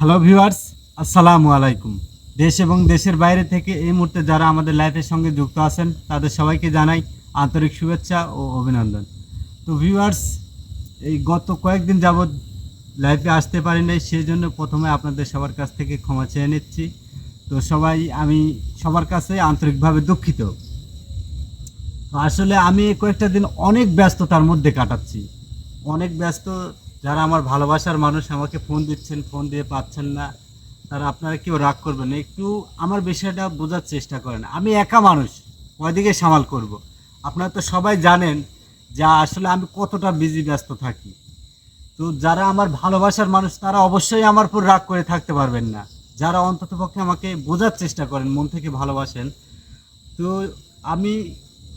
Hello viewers, আসসালামু আলাইকুম। দেশ এবং দেশের বাইরে থেকে এই মুহূর্তে যারা আমাদের লাইফের সঙ্গে যুক্ত আছেন, তাদের সবাইকে জানাই আন্তরিক শুভেচ্ছা ও অভিনন্দন। তো ভিউয়ার্স, এই গত কয়েকদিন যাবৎ লাইফে আসতে পারি নাই সেই জন্য প্রথমে আপনাদের সবার কাছ থেকে ক্ষমা চেয়ে নিচ্ছি। তো সবাই, আমি সবার কাছে আন্তরিকভাবে দুঃখিত। আসলে আমি কয়েকটা দিন অনেক ব্যস্ততার মধ্যে কাটাচ্ছি। অনেক ব্যস্ত যারা আমার ভালোবাসার মানুষ আমাকে ফোন দিচ্ছেন ফোন দিয়ে পাচ্ছেন না, তারা আপনারা কেউ রাগ করবেন একটু আমার বিষয়টা বোঝার চেষ্টা করেন। আমি একা মানুষ কয়দিকে সামাল করব। আপনারা তো সবাই জানেন যে আসলে আমি কতটা বিজি ব্যস্ত থাকি। তো যারা আমার ভালোবাসার মানুষ, তারা অবশ্যই আমার উপর রাগ করে থাকতে পারবেন না। যারা অন্ততপক্ষে আমাকে বোঝার চেষ্টা করেন, মন থেকে ভালোবাসেন, তো আমি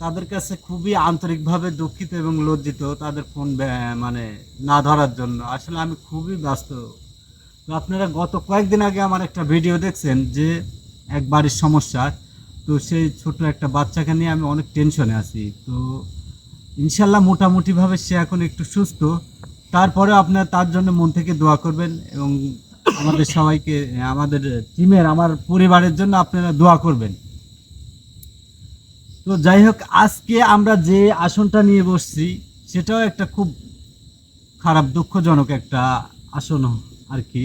তাদের কাছে খুবই আন্তরিকভাবে দুঃখিত এবং লজ্জিত তাদের ফোন মানে না ধরার জন্য। আসলে আমি খুবই ব্যস্ত। তো আপনারা গত কয়েকদিন আগে আমার একটা ভিডিও দেখছেন যে এক বাড়ির সমস্যা। তো সেই ছোট একটা বাচ্চাকে নিয়ে আমি অনেক টেনশনে আছি। তো ইনশাল্লাহ মোটামুটিভাবে সে এখন একটু সুস্থ। তারপরে আপনার তার জন্য মন থেকে দোয়া করবেন এবং আমাদের সবাইকে, আমাদের টিমের, আমার পরিবারের জন্য আপনারা দোয়া করবেন। তো যাই হোক, আজকে আমরা যে আসনটা নিয়ে বসছি, সেটাও একটা খুব খারাপ, দুঃখজনক একটা আসন আর কি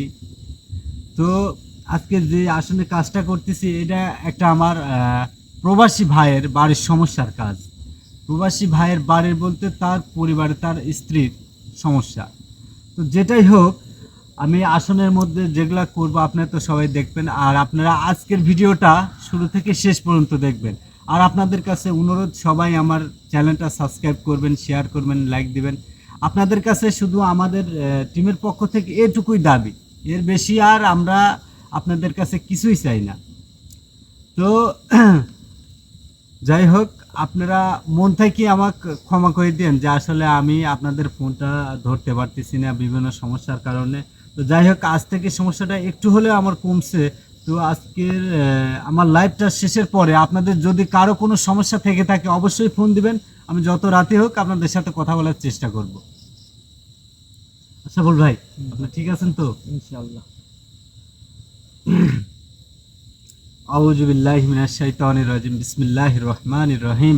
তো আজকে যে আসনে কাজটা করতেছি, এটা একটা আমার প্রবাসী ভাইয়ের বাড়ির সমস্যার কাজ। প্রবাসী ভাইয়ের বাড়ির বলতে তার পরিবারে তার স্ত্রীর সমস্যা। তো যেটাই হোক, আমি আসনের মধ্যে যেগুলা করব, আপনারা তো সবাই দেখবেন। আর আপনারা আজকের ভিডিওটা শুরু থেকে শেষ পর্যন্ত দেখবেন। আর আপনাদের কাছে অনুরোধ, সবাই আমার চ্যানেলটা সাবস্ক্রাইব করবেন শেয়ার করবেন লাইক দিবেন। আপনাদের কাছে শুধু আমাদের টিমের পক্ষ থেকে এটুকুই দাবি। এর বেশি আর আমরা আপনাদের কাছে কিছুই চাই না। তো, যাই হোক, আপনারা মন থেকে আমাকে ক্ষমা করে দেন যে আসলে আমি আপনাদের ফোনটা ধরতে পারতেছি না বিভিন্ন সমস্যার কারণে। তো যাই হোক, আজ থেকে সমস্যাটা একটু হলেও আমার কমছে। তো আজকের আমার লাইভটা শেষের পরে আপনাদের যদি কারও কোনো সমস্যা থেকে থাকে অবশ্যই ফোন দিবেন। আমি যত রাতে হোক আপনাদের সাথে কথা বলার চেষ্টা করব। আচ্ছা বল ভাই আপনি ঠিক আছেন তো? ইনশাআল্লাহ। আউযু বিল্লাহি মিনাশ শাইতানির রাজিম। বিসমিল্লাহির রহমানির রহিম।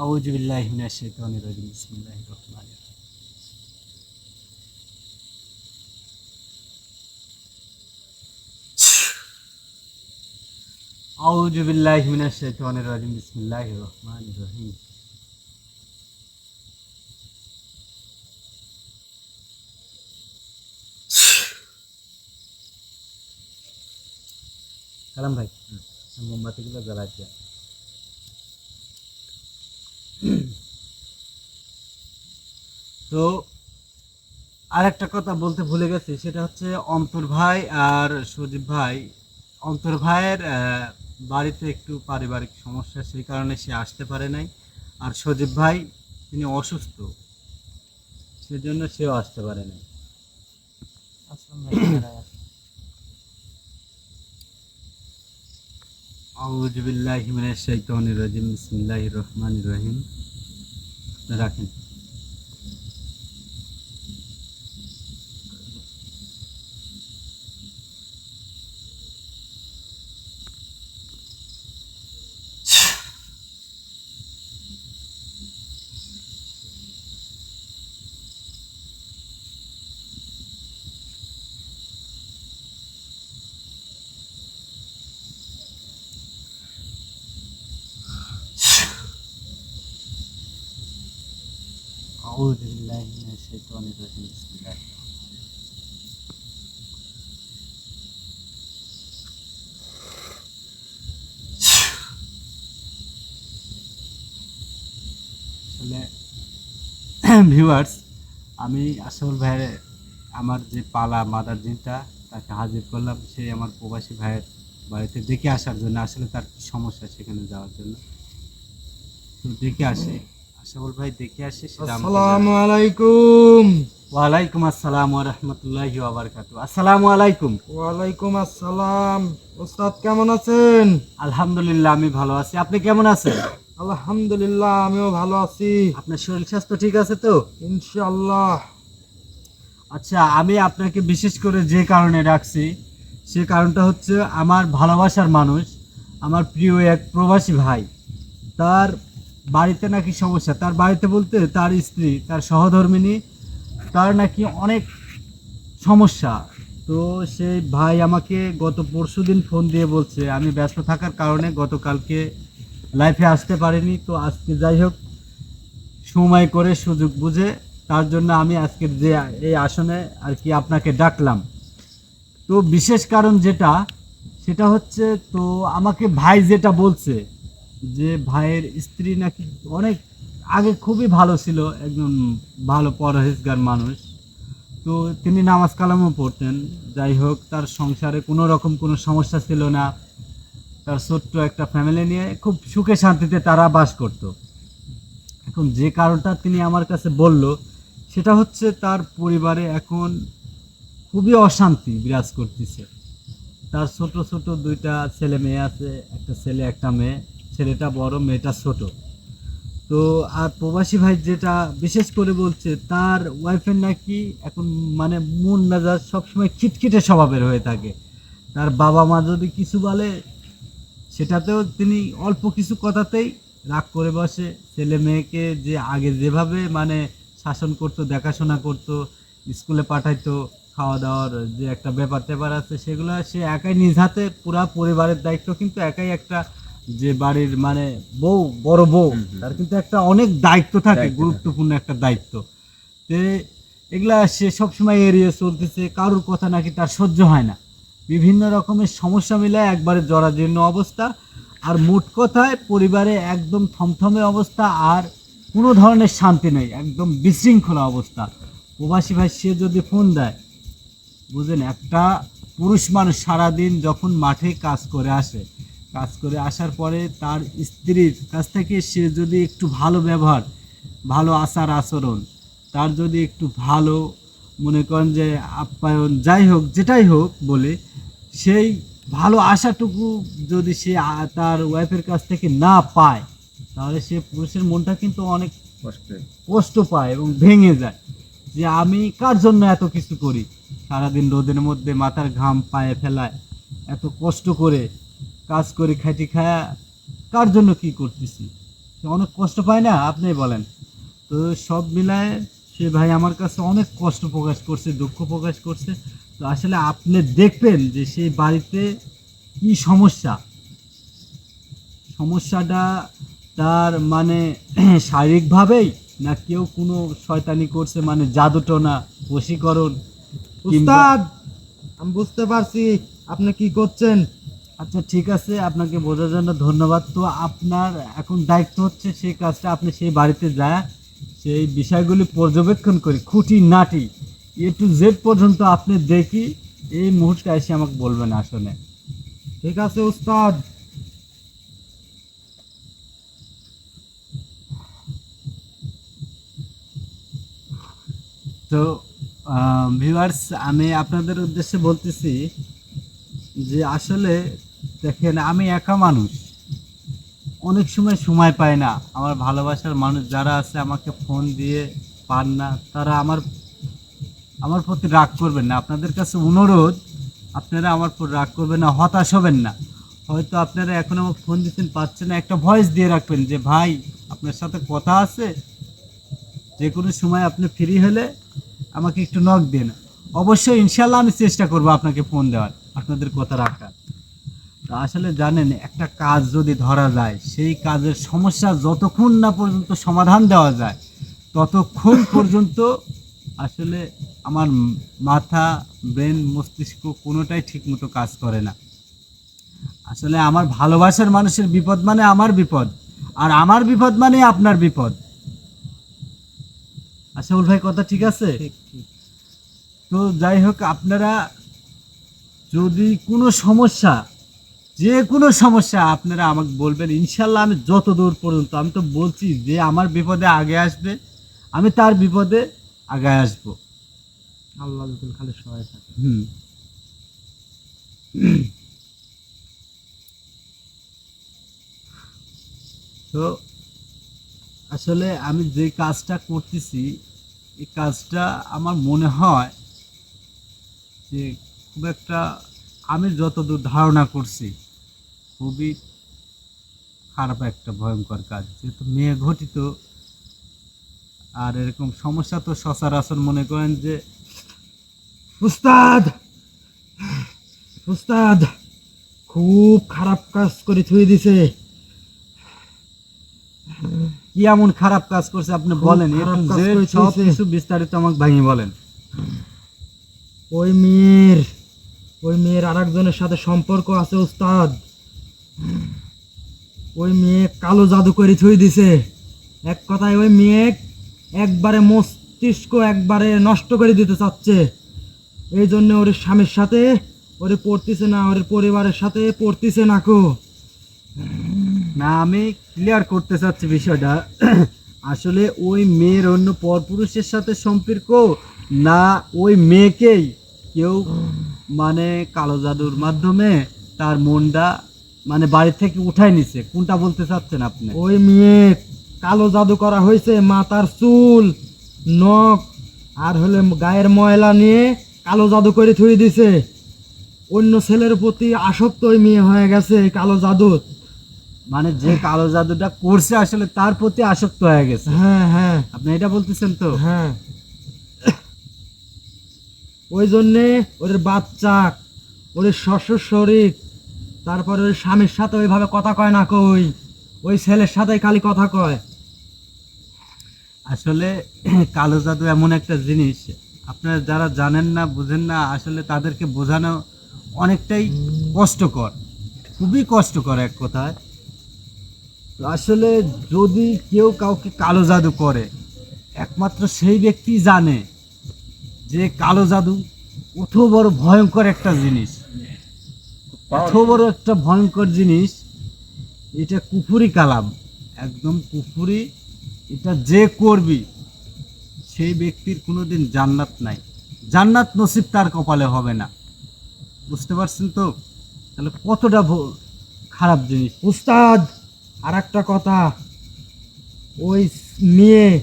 আউযু বিল্লাহি মিনাশ শাইতানির রাজিম, বিসমিল্লাহির রহমানির রহিম। আউযু বিল্লাহি মিনাশ শাইতানির রাজিম, বিসমিল্লাহির রহমানির রহিম। কালাম ভাই। মোমবাতিগুলো জ্বালাচ্ছে তো আর একটা কথা বলতে ভুলে গেছি, সেটা হচ্ছে অন্তর ভাই আর সজীব ভাই। অন্তর ভাইয়ের বাড়িতে একটু পারিবারিক সমস্যা, সেই কারণে সে আসতে পারে নাই। আর সজীব ভাই, তিনি অসুস্থ, সেজন্য সেও আসতে পারে নাই। আসলাম ভাই দাঁড়ায় আছি। আউযু বিল্লাহি মিনাশ শাইতানির রাজিম, বিসমিল্লাহির রহমানির রহিম। রাখেন আউযু বিল্লাহি মিনাশ শাইতানির রাজিম বিসমিল্লাহির আসলে ভিউয়ার্স আমি আসল ভাইয়ের আমার যে পালা মাদার জিনটা তাকে হাজির করলাম। সেই আমার প্রবাসী ভাইয়ের বাড়িতে দেখে আসার জন্য আসলে তার কি সমস্যা সেখানে যাওয়ার জন্য। তো দেখে আসে। আশাউল ভাই দেখে আসে আসসালামু আলাইকুম। ওয়ালাইকুম আসসালাম ওয়া রাহমাতুল্লাহি ওয়া বারাকাতুহু আসসালামু আলাইকুম। ওয়ালাইকুম আসসালাম। ওস্তাদ কেমন আছেন? আলহামদুলিল্লাহ আমি ভালো আছি। আপনি কেমন আছেন? আলহামদুলিল্লাহ আমিও ভালো আছি। আপনার শরীর স্বাস্থ্য ঠিক আছে তো? ইনশাআল্লাহ। আচ্ছা আমি আপনাকে বিশেষ করে যে কারণে রাখছি সে কারণটা হচ্ছে আমার ভালোবাসার মানুষ আমার প্রিয় এক প্রবাসী ভাই। তার বাড়িতে নাকি সমস্যা তার বাড়িতে বলতে তার স্ত্রী তার সহধর্মিনী তার নাকি অনেক সমস্যা। তো সেই ভাই আমাকে গত পরশু দিন ফোন দিয়ে বলছে আমি ব্যস্ত থাকার কারণে গতকালকে লাইফে আসতে পারিনি, তো আজকে যাই হোক, সময় করে সুযোগ বুঝে তার জন্য আমি আজকের যে এই আসনে আর কি আপনাকে ডাকলাম। তো বিশেষ কারণ যেটা, সেটা হচ্ছে, তো আমাকে ভাই যেটা বলছে যে ভাইয়ের স্ত্রী নাকি অনেক, আগে খুবই ভালো ছিল, একজন ভালো পরহেজগার মানুষ। তো তিনি নামাজ কালামও পড়তেন, যাই হোক, তার সংসারে কোনো রকম কোনো সমস্যা ছিল না। ছোট্ট একটা ফ্যামিলি নিয়ে খুব সুখে শান্তিতে তারা বাস করতো। এখন যে কারণটা তিনি আমার কাছে বলল, সেটা হচ্ছে তার পরিবারে এখন খুবই অশান্তি বিরাজ করতেছে। তার ছোট ছোট দুইটা ছেলে মেয়ে আছে, একটা ছেলে, একটা মেয়ে। ছেলেটা বড়, মেয়েটা ছোট। তো আর প্রবাসী ভাই যেটা বিশেষ করে বলছে, তার ওয়াইফের নাকি এখন মানে মন মেজাজ সবসময় খিটখিটে স্বভাবের হয়ে থাকে। তার বাবা মা যদি কিছু বলে সেটাতেও তিনি অল্প কিছু কথাতেই রাগ করে বসে। ছেলে মেয়েকে যে আগে যেভাবে মানে শাসন করতো দেখাশোনা করতো স্কুলে পাঠাইতো খাওয়া দাওয়ার যে একটা ব্যাপার ট্যাপার আছে সেগুলো সে একাই নিজ হাতে পুরা পরিবারের দায়িত্ব কিন্তু একাই একটা যে বাড়ির মানে বউ বড় বউ তার কিন্তু একটা অনেক দায়িত্ব থাকে। গুরুত্বপূর্ণ একটা দায়িত্ব। তে এগুলা সে সবসময় এড়িয়ে চলতেছে কারোর কথা নাকি তার সহ্য হয় না। বিভিন্ন রকমের সমস্যা মিলায় একবারে জরাজীর্ণ অবস্থা। আর মোট কথায় পরিবারে একদম থমথমে অবস্থা আর কোনো ধরনের শান্তি নেই, একদম বিশৃঙ্খলা অবস্থা। প্রবাসী ভাই, সে যদি ফোন দেয়, বুঝলেন, একটা পুরুষ মানুষ সারাদিন যখন মাঠে কাজ করে আসে, কাজ করে আসার পরে তার স্ত্রীর কাছ থেকে সে যদি একটু ভালো ব্যবহার, ভালো আচার আচরণ, তার যদি একটু ভালো মনে করেন যে আপ্যায়ন যাই হোক যেটাই হোক বলে সেই ভালো আশাটুকু যদি সে তার ওয়াইফের কাছ থেকে না পায় তাহলে সে পুরুষের মনটা কিন্তু অনেক কষ্ট। পায় এবং ভেঙে যায়। যে আমি কার জন্য এত কিছু করি? সারাদিন রোদের মধ্যে মাথার ঘাম পায়ে ফেলায় এত কষ্ট করে কাজ করে খাইটি খায়া কার জন্য কি করতেছি? অনেক কষ্ট পায় না আপনি বলেন। তো সব মিলায় সে ভাই আমার কাছে অনেক কষ্ট প্রকাশ করছে দুঃখ প্রকাশ করছে। তো আসলে আপনি দেখবেন যে সেই বাড়িতে কি সমস্যা। সমস্যাটা তার মানে শারীরিকভাবেই না কেউ কোনো শয়তানি করছে মানে জাদুটনা বশীকরণ উস্তাদ আমি বুঝতে পারছি। আপনি কি করছেন? আচ্ছা ঠিক আছে আপনাকে বোঝার জন্য ধন্যবাদ। তো আপনার এখন দায়িত্ব হচ্ছে সেই কাজটা আপনি সেই বাড়িতে যায় সেই বিষয়গুলি পর্যবেক্ষণ করি, খুঁটি, নাটি, এ টু জেড পর্যন্ত আপনি দেখি এই মুহূর্তে এসে আমাকে বলবেন আসলে ঠিক আছে, উস্তাদ। তো ভিউয়ার্স আমি আপনাদের উদ্দেশ্যে বলতেছি যে আসলে দেখেন, আমি একা মানুষ। অনেক সময় সময় পায় না। আমার ভালোবাসার মানুষ যারা আছে, আমাকে ফোন দিয়ে পান না, তারা আমার আমার প্রতি রাগ করবেন না। আপনাদের কাছে অনুরোধ, আপনারা আমার উপর রাগ করবেন না, হতাশ হবেন না। হয়তো আপনারা এখন আমার ফোন দিচ্ছেন, পাচ্ছেন না, একটা ভয়েস দিয়ে রাখবেন যে, ভাই, আপনার সাথে কথা আছে। যে কোনো সময় আপনি ফ্রি হলে আমাকে একটু নক দিন। অবশ্যই ইনশাল্লাহ আমি চেষ্টা করব আপনাকে ফোন দেওয়ার, আপনাদের কথা রাখার। তো আসলে জানেন একটা কাজ যদি ধরা যায় সেই কাজের সমস্যা যতক্ষণ না পর্যন্ত সমাধান দেওয়া যায় ততক্ষণ পর্যন্ত আসলে আমার মাথা ব্রেন মস্তিষ্ক কোনোটাই ঠিকমতো কাজ করে না। আসলে আমার ভালোবাসার মানুষের বিপদ মানে আমার বিপদ আর আমার বিপদ মানে আপনার বিপদ। আশাউল ভাই কথা ঠিক আছে? তো যাই হোক আপনারা যদি কোনো সমস্যা যে কোনো সমস্যা আপনারা আমাকে বলবেন ইনশাল্লাহ আমি যত দূর পর্যন্ত আমি তো বলছি যে আমার বিপদে আগে আসবে আমি তার বিপদে আগে আসব। আল্লাহ খালি সহায় থাকে। হুম। তো আসলে আমি যে কাজটা করতেছি এই কাজটা আমার মনে হয় যে খুব একটা আমি যতদূর ধারণা করছি খুবই খারাপ একটা ভয়ঙ্কর কাজ। যেহেতু মেয়ে ঘটিত আর এরকম সমস্যা তো সচরাচর মনে করেন যে উস্তাদ! উস্তাদ! খুব খারাপ কাজ করে থুই দিছে। কি এমন খারাপ কাজ করছে আপনি বলেন সব কিছু বিস্তারিত আমাকে ভাঙিয়ে বলেন। ওই মেয়ের ওই মেয়ের আরেকজনের সাথে সম্পর্ক আছে উস্তাদ। ওই মেয়ে কালো জাদু করে থুই দিছে। এক কথায় ওই মেয়ে একবারে মস্তিষ্ক একবারে নষ্ট করে দিতে চাচ্ছে। এই জন্য ওর স্বামীর সাথে, ওরে পড়তেছে না, ওর পরিবারের সাথে পড়তেছে না কো। না, আমি ক্লিয়ার করতে চাচ্ছি বিষয়টা। আসলে ওই মেয়ের অন্য পরপুরুষের সাথে সম্পর্ক না ওই মেয়েকেই? কেউ মানে কালো জাদুর মাধ্যমে তার মনটা মানে বাড়ি থেকে উঠাই নিছে। কোনটা বলতে চাচ্ছেন আপনি? ওই মেয়ে কালো জাদু করা হয়েছে মাথার চুল নখ আর হলে গায়ের ময়লা নিয়ে কালো জাদু করে থুই দিছে। অন্য ছেলের প্রতি আসক্ত ওই মেয়ে হয়ে গেছে এই কালো জাদু। মানে যে কালো জাদুটা করছে আসলে তার প্রতি আসক্ত হয়ে গেছে। হ্যাঁ হ্যাঁ। আপনি এটা বলতেছেন তো? হ্যাঁ। ওই জন্যে ওদের বাচ্চা ওদের শ্বশুর শরীর তারপরে ওই স্বামীর সাথে ওইভাবে কথা কয় না কই? ওই ছেলের সাথে খালি কথা কয়। আসলে কালো জাদু এমন একটা জিনিস, আপনারা যারা জানেন না, বুঝেন না, আসলে তাদেরকে বোঝানো অনেকটাই কষ্টকর, খুবই কষ্টকর এক কথায়। আসলে যদি কেউ কাউকে কালো জাদু করে, একমাত্র সেই ব্যক্তি জানে যে কালো জাদু কত বড় ভয়ঙ্কর একটা জিনিস। কত বড় একটা ভয়ঙ্কর জিনিস, এটা কুফুরি কালাম। একদম কুফুরি, এটা যে করবি, সেই ব্যক্তির কোনোদিন জান্নাত নাই। জান্নাত নসিব তার কপালে হবে না। বুঝতে পারছেন তো? তাহলে কতটা খারাপ জিনিস। উস্তাদ আর একটা কথা। ওই মেয়ে,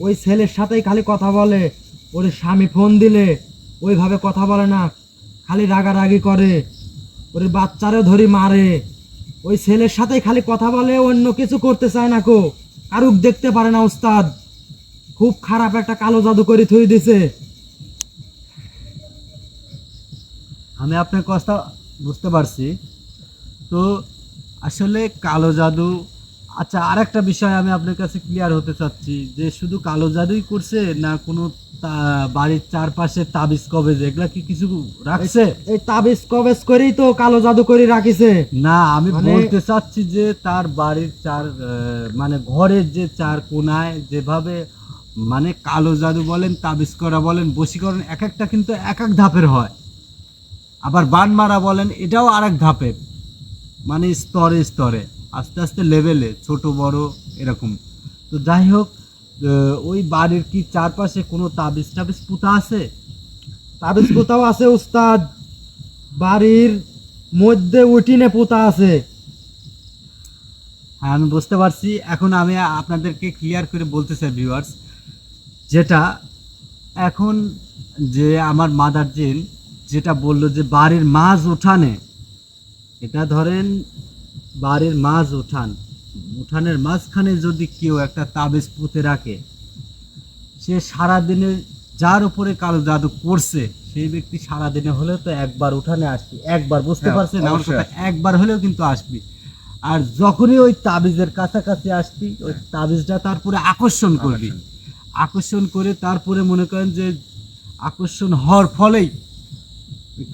ওই ছেলের সাথেই খালি কথা বলে। ওর স্বামী ফোন দিলে, ওইভাবে কথা বলে না। খালি রাগারাগি করে। ওর বাচ্চারে ধরি মারে। ওই ছেলের সাথে খালি কথা বলে অন্য কিছু করতে চায় না কো। কারুক দেখতে পারে না ওস্তাদ। খুব খারাপ একটা কালো জাদু করে থুই দিছে। আমি আপনার কথা বুঝতে পারছি। তো আসলে কালো জাদু আচ্ছা আর একটা বিষয় আমি আপনার কাছে ক্লিয়ার হতে চাচ্ছি যে শুধু কালো জাদুই করছে না কোনো বাড়ির চারপাশে তাবিজ কবেজ এগুলা কি কিছু রাখছে? এই তাবিজ কবেজ করেই তো কালো জাদু করে রাখিছে। না আমি মানে- বলতে চাচ্ছি যে তার বাড়ির চার মানে ঘরের যে চার কোনায় যেভাবে মানে কালো জাদু বলেন তাবিজ করা বলেন বশীকরণ এক একটা কিন্তু এক এক ধাপের হয়। আবার বান মারা বলেন এটাও আর এক ধাপের মানে স্তরে স্তরে। আস্তে আস্তে লেভেলে ছোট, বড়, এরকম। তো যাই হোক ওই বাড়ির কি চারপাশে কোনো তাবিজ টাবিজ পুঁতা আছে? তাবিজ পোতাও আছে, উস্তাদ। বাড়ির মধ্যে উঠিনে পোতা আছে। হ্যাঁ আমি বুঝতে পারছি। এখন আমি আপনাদেরকে ক্লিয়ার করে বলতে চাই ভিউয়ার্স যেটা এখন যে আমার মাদার জিন যেটা বলল যে বাড়ির মাঝ উঠানে, এটা ধরেন বাড়ির মাঝ উঠান। উঠানের মাঝখানে যদি কেউ একটা তাবিজ পুঁতে রাখে সে সারাদিনে যার উপরে কালো জাদু করছে সেই ব্যক্তি সারাদিনে হলেও তো একবার উঠানে আসবে। একবার বুঝতে হ্যাঁ, পারছেন? আমার কথা একবার হলেও কিন্তু আসবি। আর যখনই ওই তাবিজের কাছাকাছি আসবি ওই তাবিজটা তারপরে আকর্ষণ করবি। আকর্ষণ। করে তারপরে মনে করেন যে আকর্ষণ হওয়ার ফলেই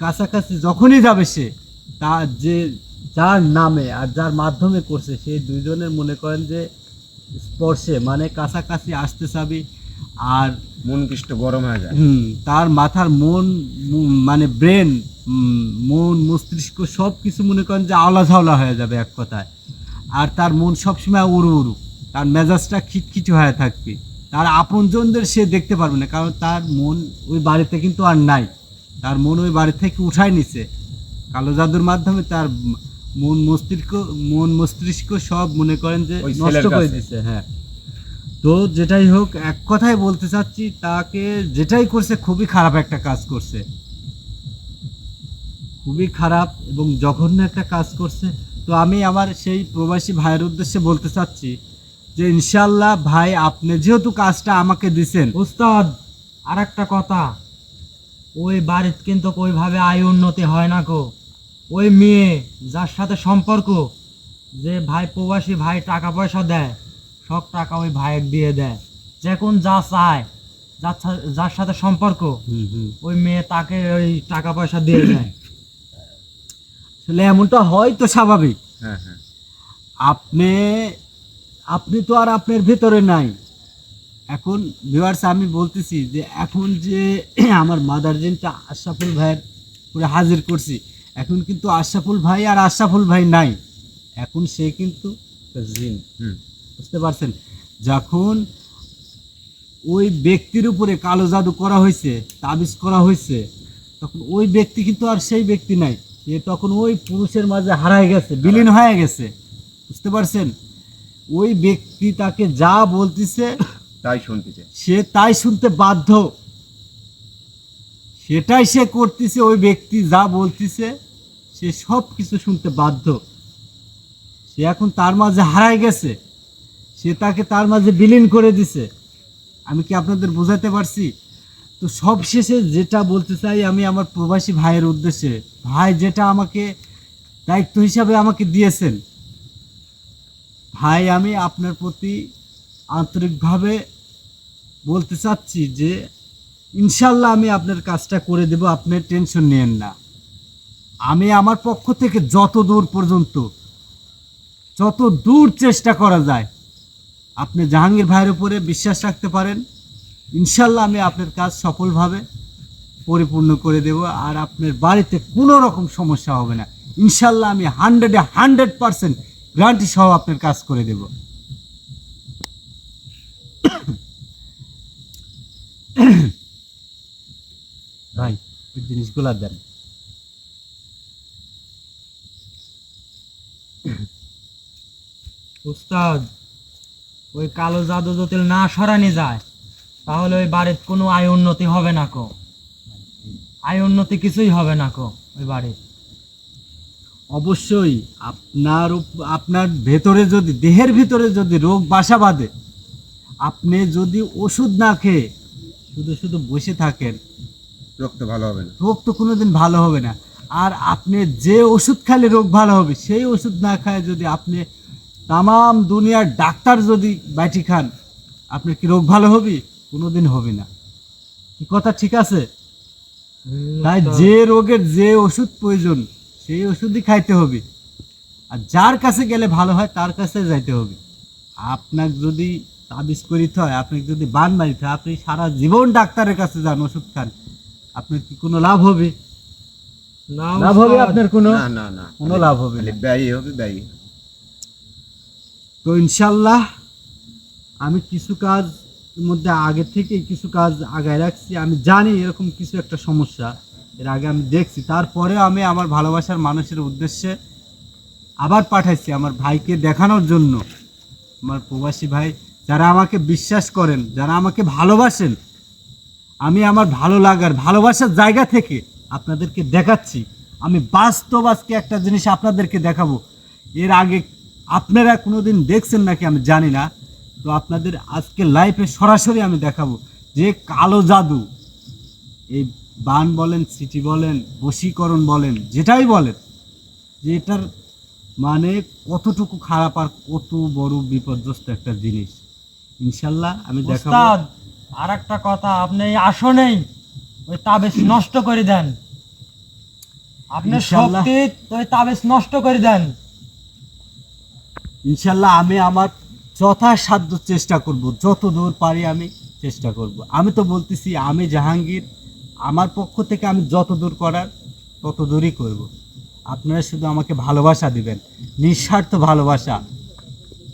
কাছাকাছি যখনই যাবে সে তার যে যার নামে আর যার মাধ্যমে করছে সেই দুইজনের মনে করেন যে স্পর্শে মানে কাছাকাছি আসতে চাবি আর মন কৃষ্ট গরম হয়ে যায়। হুম তার মাথার মন মানে ব্রেন মন মস্তিষ্ক সব কিছু মনে করেন যে আওলা ঝাওলা হয়ে যাবে এক কথায়। আর তার মন সবসময় উড়ু উড়ু তার মেজাজটা খিটখিটি হয়ে থাকবে। তার আপনজনদের সে দেখতে পারবে না কারণ তার মন ওই বাড়িতে কিন্তু আর নাই। তার মন ওই বাড়ি থেকে উঠাই নিছে। কালো জাদুর মাধ্যমে তার মন মস্তিষ্ক মন মস্তিষ্ক সব মনে করেন যে নষ্ট করে। দিছে হ্যাঁ। তো যেটাই হোক এক কথাই বলতে চাচ্ছি তাকে যেটাই করছে খুবই খারাপ একটা কাজ করছে। খুবই খারাপ এবং জঘন্য একটা কাজ করছে। তো আমি আমার সেই প্রবাসী ভাইয়ের উদ্দেশ্যে বলতে চাচ্ছি যে ইনশাল্লাহ ভাই আপনি যেহেতু কাজটা আমাকে দিছেন উস্তাদ আর একটা কথা। ওই বাড়িতে কিন্তু ওইভাবে আয় উন্নতি হয় না কো ওই মেয়ে যার সাথে সম্পর্ক যে ভাই প্রবাসী ভাই টাকা পয়সা দেয় সব টাকা ওই ভাইয়ের দিয়ে দেয়। যখন যা চায় যার যার সাথে সম্পর্ক ওই মেয়ে তাকে ওই টাকা পয়সা দিয়ে দেয়। আসলে এমনটা হয় তো স্বাভাবিক। হ্যাঁ হ্যাঁ। আপনি আপনি তো আর আপনার ভেতরে নাই। এখন ভিউয়ার্স আমি বলতেছি যে এখন যে আমার মাদারজেনটা আশরাফুল ভাইয়ের পুরো হাজির করছি এখন কিন্তু আশরাফুল ভাই আর আশরাফুল ভাই নাই। এখন সে কিন্তু জিন বুঝতে পারছেন? যখন ওই ব্যক্তির উপরে কালো জাদু করা হয়েছে তাবিজ করা হয়েছে তখন ওই ব্যক্তি কিন্তু আর সেই ব্যক্তি নাই। সে তখন ওই পুরুষের মাঝে হারায় গেছে বিলীন হয়ে গেছে। বুঝতে পারছেন? ওই ব্যক্তি তাকে যা বলতেছে তাই শুনতেছে। সে তাই শুনতে বাধ্য। সেটাই সে করতেছে ওই ব্যক্তি যা বলতেছে সে সব কিছু শুনতে বাধ্য। সে এখন তার মাঝে হারায় গেছে। সে তাকে তার মাঝে বিলীন করে দিছে। আমি কি আপনাদের বোঝাতে পারছি? তো সব শেষে যেটা বলতে চাই, আমি আমার প্রবাসী ভাইয়ের উদ্দেশ্যে। ভাই যেটা আমাকে দায়িত্ব হিসাবে আমাকে দিয়েছেন। ভাই, আমি আপনার প্রতি আন্তরিকভাবে বলতে চাচ্ছি যে, ইনশাল্লাহ আমি আপনার কাজটা করে দেব, আপনি টেনশন নেন না। আমি আমার পক্ষ থেকে যত দূর পর্যন্ত, যত দূর চেষ্টা করা যায়, আপনি জাহাঙ্গীর ভাইয়ের উপরে বিশ্বাস রাখতে পারেন। ইনশাল্লাহ আমি আপনার কাজ সফলভাবে পরিপূর্ণ করে দেব আর আপনার বাড়িতে কোনো রকম সমস্যা হবে না। ইনশাল্লাহ আমি হান্ড্রেডে হান্ড্রেড পার্সেন্ট গ্যারান্টি সহ আপনার কাজ করে দেব। ভাই জিনিসগুলো দেন। উস্তাদ ওই কালো জাদু যদি না সরানি যায় তাহলে ওই বাড়ির কোনো আয় উন্নতি হবে না কো। আয় উন্নতি কিছুই হবে না কো ওই বাড়ির। অবশ্যই আপনার আপনার ভেতরে যদি দেহের ভিতরে যদি রোগ বাসা বাঁধে আপনি যদি ওষুধ না খেয়ে শুধু শুধু বসে থাকেন রক্ত ভালো হবে না। রোগ তো কোনোদিন ভালো হবে না। আর আপনি যে ওষুধ খেলে রোগ ভালো হবে সেই ওষুধ না খায় যদি আপনি তামাম দুনিয়ার ডাক্তার যদি বাইটি খান আপনার কি রোগ ভালো হবে? কোনোদিন হবে না। কি কথা ঠিক আছে? তাই যে রোগের যে ওষুধ প্রয়োজন সেই ওষুধই খাইতে হবে। আর যার কাছে গেলে ভালো হয় তার কাছে যাইতে হবে। আপনাকে যদি তাবিজ করিতে হয় আপনাকে যদি বান মারিতে হয় আপনি সারা জীবন ডাক্তারের কাছে যান ওষুধ খান। আপনার কি কোনো লাভ হবে? লাভ হবে আপনার কোনো? না না না। কোনো লাভ হবে ব্যয় হবে ব্যয় তো ইনশাল্লাহ আমি কিছু কাজ মধ্যে আগে থেকে কিছু কাজ আগায় রাখছি। আমি জানি এরকম কিছু একটা সমস্যা। এর আগে আমি দেখছি। তারপরেও আমি আমার ভালোবাসার মানুষের উদ্দেশ্যে আবার পাঠাইছি আমার ভাইকে দেখানোর জন্য। আমার প্রবাসী ভাই, যারা আমাকে বিশ্বাস করেন, যারা আমাকে ভালোবাসেন, আমি আমার ভালো লাগার, ভালোবাসার জায়গা থেকে আপনাদেরকে দেখাচ্ছি। আমি বাস্তব আজকে একটা জিনিস আপনাদেরকে দেখাবো। এর আগে আপনারা কোনোদিন দেখছেন নাকি আমি জানি না তো আপনাদের আজকে লাইফে সরাসরি আমি দেখাবো যে কালো জাদু এই বান বলেন সিটি বলেন বশীকরণ বলেন যেটাই বলেন যে এটার মানে কতটুকু খারাপ আর কত বড় বিপর্যস্ত একটা জিনিস। ইনশাল্লাহ আমি দেখাবো। আর একটা কথা আপনি আসনেই ওই তাবিজ নষ্ট করে দেন। আপনি। শক্তি ওই তাবিজ নষ্ট করে দেন। ইনশাল্লাহ আমি আমার যথাসাধ্য চেষ্টা করব যত দূর পারি আমি চেষ্টা করব। আমি তো বলতেছি আমি জাহাঙ্গীর আমার পক্ষ থেকে আমি যত দূর করার তত দূরই করব। আপনারা শুধু আমাকে ভালোবাসা দিবেন নিঃস্বার্থ ভালোবাসা।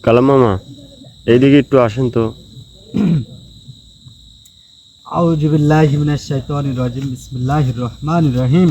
কালাম মামা এইদিকে একটু আসেন তো। আউযু বিল্লাহি মিনাশ শাইতানির রাজিম বিসমিল্লাহির রহমানির রহিম।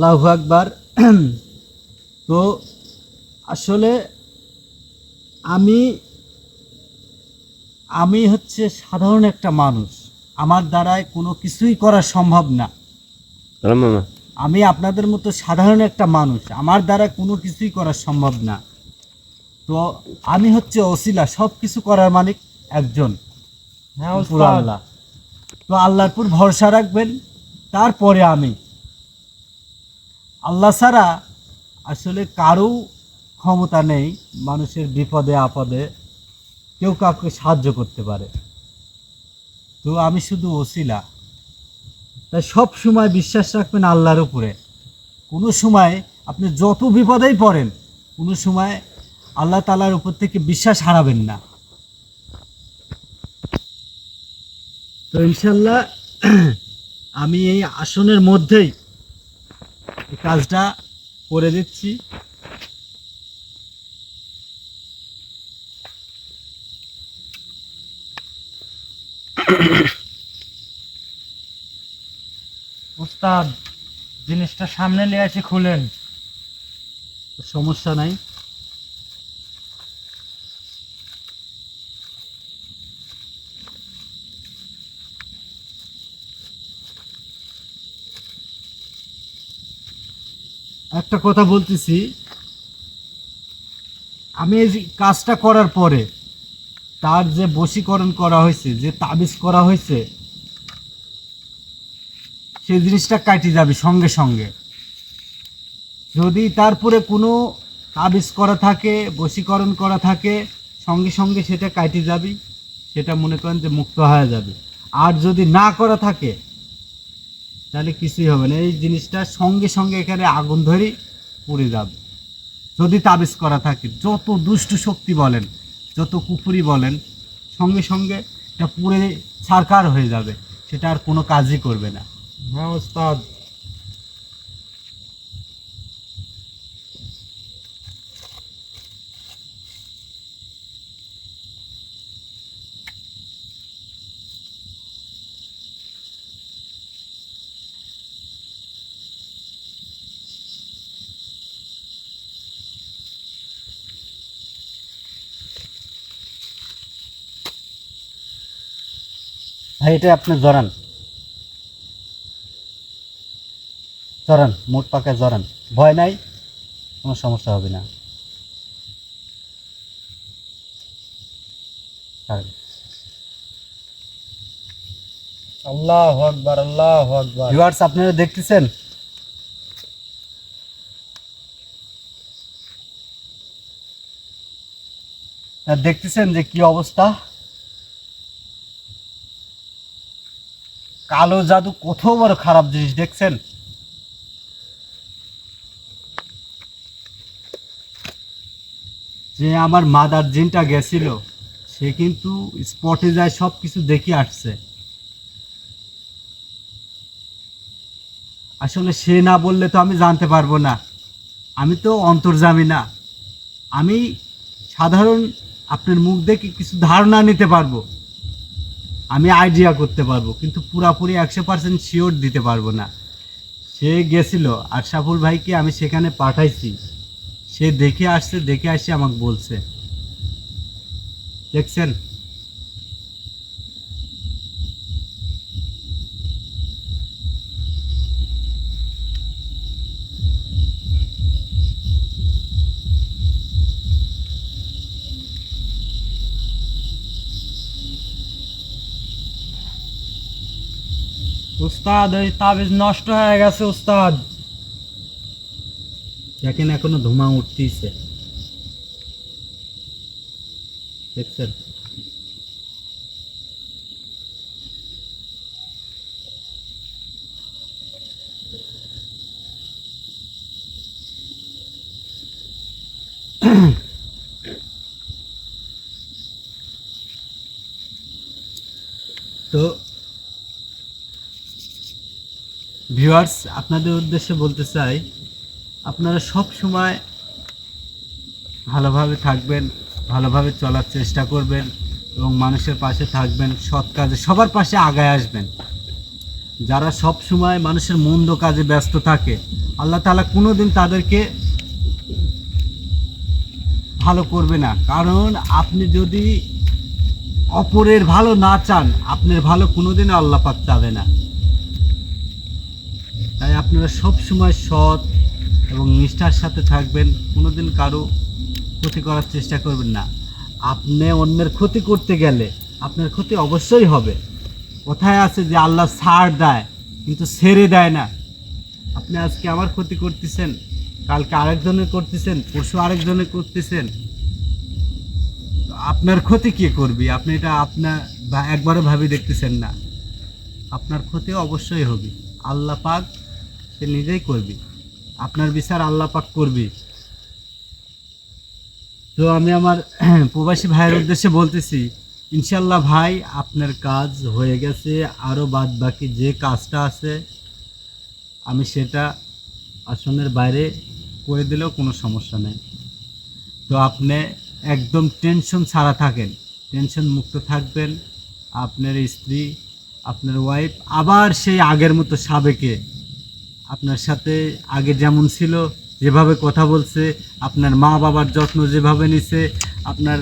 আল্লাহু আকবার। তো আসলে আমি আমি হচ্ছে সাধারণ একটা মানুষ। আমার দ্বারায় কোনো কিছুই করা সম্ভব না। আমি আপনাদের মতো সাধারণ একটা মানুষ। আমার দ্বারা কোনো কিছুই করা সম্ভব না। তো আমি হচ্ছে অসিলা সব কিছু করার মালিক একজন। হ্যাঁ আল্লাহ। তো আল্লাহর উপর ভরসা রাখবেন। তারপরে আমি আল্লাহ ছাড়া আসলে কারও ক্ষমতা নেই মানুষের বিপদে, আপদে কেউ কাউকে সাহায্য করতে পারে। তো আমি শুধু ওসিলা। তাই সব সময় বিশ্বাস রাখবেন আল্লাহর উপরে। কোনো সময় আপনি যত বিপদেই পড়েন, কোনো সময় আল্লাহ তালার উপর থেকে বিশ্বাস হারাবেন না। তো ইনশাল্লাহ আমি এই আসনের মধ্যেই কাজটা করে দিচ্ছি। ওস্তাদ জিনিসটা সামনে নিয়ে আসি খুলেন। সমস্যা নাই। একটা কথা বলতেছি। আমি এই কাজটা করার পরে তার যে বশীকরণ করা হয়েছে, যে তাবিজ করা হয়েছে সেই জিনিসটা কাটি যাবে সঙ্গে সঙ্গে। যদি তারপরে কোনো তাবিজ করা থাকে, বশীকরণ করা থাকে, সঙ্গে সঙ্গে সেটা কাটি যাবি, সেটা মনে করেন যে মুক্ত হয়ে যাবে। আর যদি না করা থাকে তাহলে কিছুই হবে না। এই জিনিসটা সঙ্গে সঙ্গে এখানে আগুন ধরে পুড়ে যাবে। যদি তাবিজ করা থাকে, যত দুষ্ট শক্তি বলেন, যত কুপুরি বলেন, সঙ্গে সঙ্গে এটা পুড়ে ছারকার হয়ে যাবে। সেটা আর কোনো কাজই করবে না। হ্যাঁ ওস্তাদ। এটা আপনি জড়ান। জড়ান মোট পাকায় জড়ান। ভয় নাই কোনো সমস্যা হবে না। আল্লাহ আকবার আল্লাহ আকবার। ভিউয়ার্স আপনারা দেখতেছেন? দেখতেছেন যে কি অবস্থা? কালো জাদু কত বড় খারাপ জিনিস দেখছেন? যে আমার মাদার জিনটা গেছিল, সে কিন্তু স্পটে যায় সব কিছু দেখে আসছে। আসলে সে না বললে তো আমি জানতে পারব না। আমি তো অন্তর্জামী না। আমি সাধারণ আপনার মুখ দেখে কিছু ধারণা নিতে পারব। আমি আইডিয়া করতে পারব, কিন্তু পুরাপুরি একশো পার্সেন্ট শিওর দিতে পারব না। সে গেছিল আশরাফুল ভাইকে আমি সেখানে পাঠাইছি। সে দেখে আসছে দেখে আসছে আমাকে বলছে। দেখছেন? উস্তাদ ওই তাবিজ নষ্ট হয়ে গেছে উস্তাদ। দেখেন এখনও ধোঁয়া উঠতেছে। দেখছেন? ভিউয়ার্স আপনাদের উদ্দেশ্যে বলতে চাই, আপনারা সব সময় ভালোভাবে থাকবেন, ভালোভাবে চলার চেষ্টা করবেন এবং মানুষের পাশে থাকবেন, সৎ কাজে, সবার পাশে আগায় আসবেন। যারা সব সময় মানুষের মন্দ কাজে ব্যস্ত থাকে, আল্লাহ তাআলা কোনোদিন তাদেরকে ভালো করবে না। কারণ আপনি যদি অপরের ভালো না চান, আপনার ভালো কোনোদিনও আল্লাহ পাক চাবে না। আপনারা সব সময় সৎ এবং নিষ্ঠার সাথে থাকবেন, কোনোদিন কারও ক্ষতি করার চেষ্টা করবেন না। আপনি অন্যের ক্ষতি করতে গেলে আপনার ক্ষতি অবশ্যই হবে। কোথায় আছে যে আল্লাহ ছাড় দেয়, কিন্তু ছেড়ে দেয় না। আপনি আজকে আমার ক্ষতি করতেছেন, কালকে আরেকজনের করতেছেন, পরশু আরেকজনের করতেছেন। আপনার ক্ষতি কে করবি? আপনি এটা আপনার একবারও ভাবি দেখতেছেন না। আপনার ক্ষতি অবশ্যই হবে। আল্লাহ পাক সে নিজেই করবি। আপনার বিচার আল্লাহ পাক করবি। তো আমি আমার প্রবাসী ভাইয়ের উদ্দেশ্যে বলতেছি ইনশাল্লাহ ভাই, আপনার কাজ হয়ে গেছে আরও বাদ বাকি যে কাজটা আছে, আমি সেটা আসনের বাইরে করে দিলেও কোনো সমস্যা নেই। তো আপনি একদম টেনশন ছাড়া থাকেন, টেনশন মুক্ত থাকবেন। আপনার স্ত্রী, আপনার ওয়াইফ আবার সেই আগের মতো সাবেকে আপনার সাথে আগে যেমন ছিল, যেভাবে কথা বলছে, আপনার মা বাবার যত্ন যেভাবে নিছে, আপনার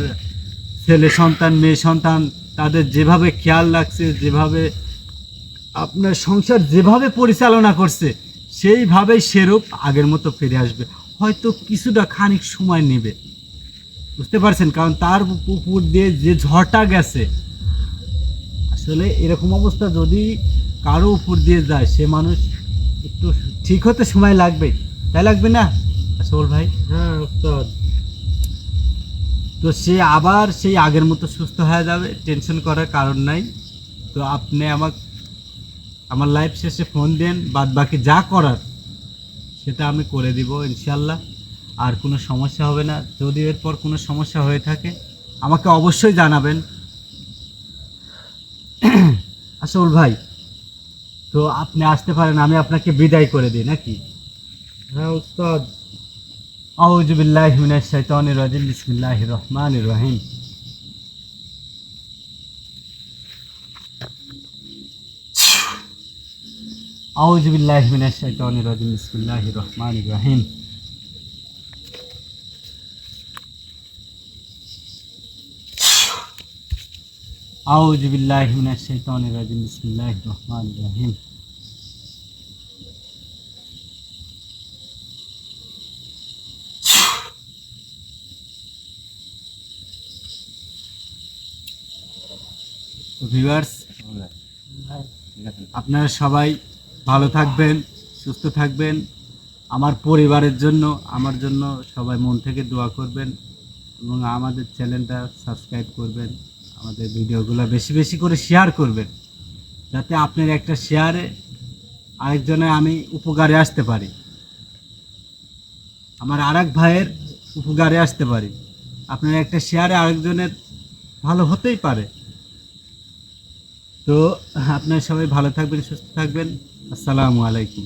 ছেলে সন্তান, মেয়ে সন্তান, তাদের যেভাবে খেয়াল রাখছে, যেভাবে আপনার সংসার যেভাবে পরিচালনা করছে, সেইভাবেই সেরূপ আগের মতো ফিরে আসবে। হয়তো কিছুটা খানিক সময় নেবে। বুঝতে পারছেন? কারণ তার উপর দিয়ে যে ঝড়টা গেছে, আসলে এরকম অবস্থা যদি কারও উপর দিয়ে যায়, সে মানুষ একটু ঠিক হতে সময় লাগবে। তাই লাগবে না? সোল ভাই? হ্যাঁ উস্তাদ। তো সে আবার সেই আগের মতো সুস্থ হয়ে যাবে টেনশন করার কারণ নাই। তো আপনি আমার আমার লাইফ শেষে ফোন দেন বাদ বাকি যা করার সেটা আমি করে দিব ইনশাল্লাহ আর কোনো সমস্যা হবে না। যদি এরপর কোনো সমস্যা হয়ে থাকে আমাকে অবশ্যই জানাবেন। আসল ভাই তো আপনি আসতে পারেন আমি আপনাকে বিদায় করে দিই নাকি? হ্যাঁ উস্তাদ। আউযু বিল্লাহি মিনাশ শাইতানির রাজিম বিসমিল্লাহির রহমানির রহিম। আউযু বিল্লাহি মিনাশ শাইতানির রাজিম বিসমিল্লাহির রহমানির রহিম। আউযু বিল্লাহি মিনাশ শাইতানির রাজিম, বিসমিল্লাহির রহমানির রহিম। ভিউয়ার্স আপনারা সবাই ভালো থাকবেন, সুস্থ থাকবেন। আমার পরিবারের জন্য, আমার জন্য সবাই মন থেকে দোয়া করবেন এবং আমাদের চ্যানেলটা সাবস্ক্রাইব করবেন। আমাদের ভিডিওগুলো বেশি বেশি করে শেয়ার করবেন, যাতে আপনার একটা শেয়ারে আরেকজনে আমি উপকারে আসতে পারি। আমার আরেক ভাইয়ের উপকারে আসতে পারি। আপনার একটা শেয়ারে আরেকজনের ভালো হতেই পারে। তো আপনারা সবাই ভালো থাকবেন, সুস্থ থাকবেন। আসসালামু আলাইকুম।